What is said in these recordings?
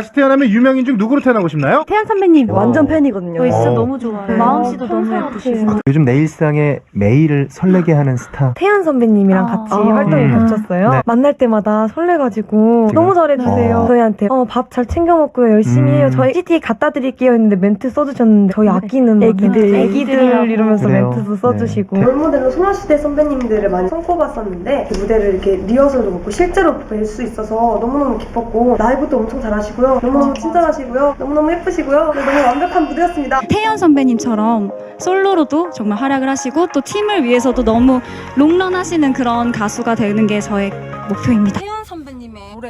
다시 태어나면 유명인 중 누구로 태어나고 싶나요? 태연 선배님 완전 팬이거든요. 진짜 어. 너무 좋아해요. 네. 마음 씨도 너무 평소에 예쁘시고. 요즘 내 일상에 매일을 설레게 하는 스타. 태연 선배님이랑 아. 같이 아. 활동을 음. 겹쳤어요. 네. 만날 때마다 설레가지고 지금? 너무 잘해주세요. 어. 저희한테 어, 밥 잘 챙겨 먹고요. 열심히 음. 해요. 저희 CT 갖다 드릴게요 했는데 멘트 써주셨는데 저희 아끼는 막 애기들. 애기들 이러면서 그래요. 멘트도 써주시고 네. 롤모델로 소녀시대 선배님들을 많이 손꼽았었는데 그 무대를 이렇게 리허설도 보고 실제로 뵐 수 있어서 너무너무 기뻤고 라이브도 엄청 잘하시고요 너무너무 친절하시고요. 너무너무 예쁘시고요. 네, 너무 완벽한 무대였습니다. 태연 선배님처럼 솔로로도 정말 활약을 하시고 또 팀을 위해서도 너무 롱런 하시는 그런 가수가 되는 게 저의 목표입니다.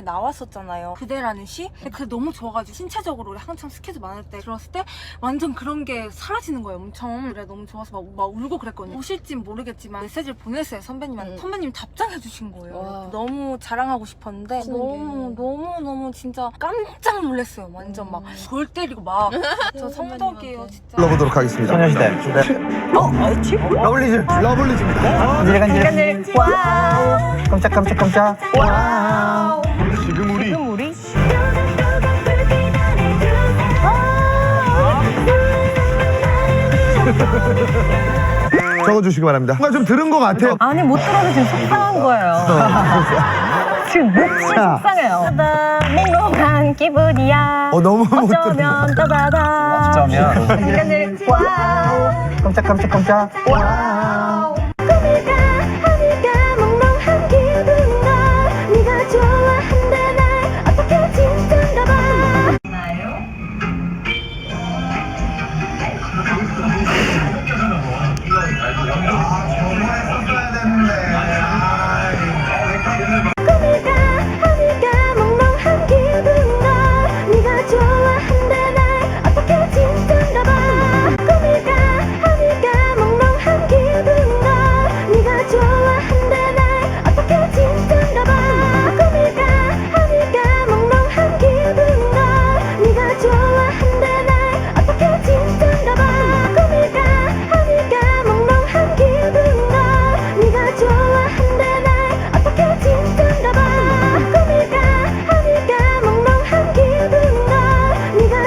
노래 나왔었잖아요. 그대라는 시? 근데 그게 너무 좋아가지고 신체적으로 우리 한참 스케줄 많을 때 들었을 때 완전 그런 게 사라지는 거예요. 엄청 그래 너무 좋아서 막, 막 울고 그랬거든요. 오실진 모르겠지만 메시지를 보냈어요 선배님한테. 선배님 답장해 주신 거예요. 너무 자랑하고 싶었는데 너무 너무 너무 진짜 깜짝 놀랐어요. 완전 막 골 때리고 막 저 성덕이에요 진짜. 불러보도록 하겠습니다. 소녀시대. 어? 러블리즈. 러블리즈입니다. 간질간질. 와우. 깜짝 깜짝 깜짝. 와우. 적어주시기 바랍니다. 뭔가 좀 들은 것 같아요. 아니 못 들어서 지금 속상한 거예요. 지금 몹시 속상해요. 맹롱한 기분이야. 어, 너무 못 들은 어쩌면 따다다. 어쩌면. 간질간질 와우. 깜짝 깜짝 깜짝. 와우.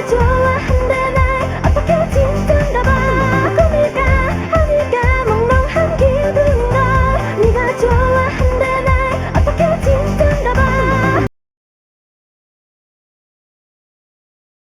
just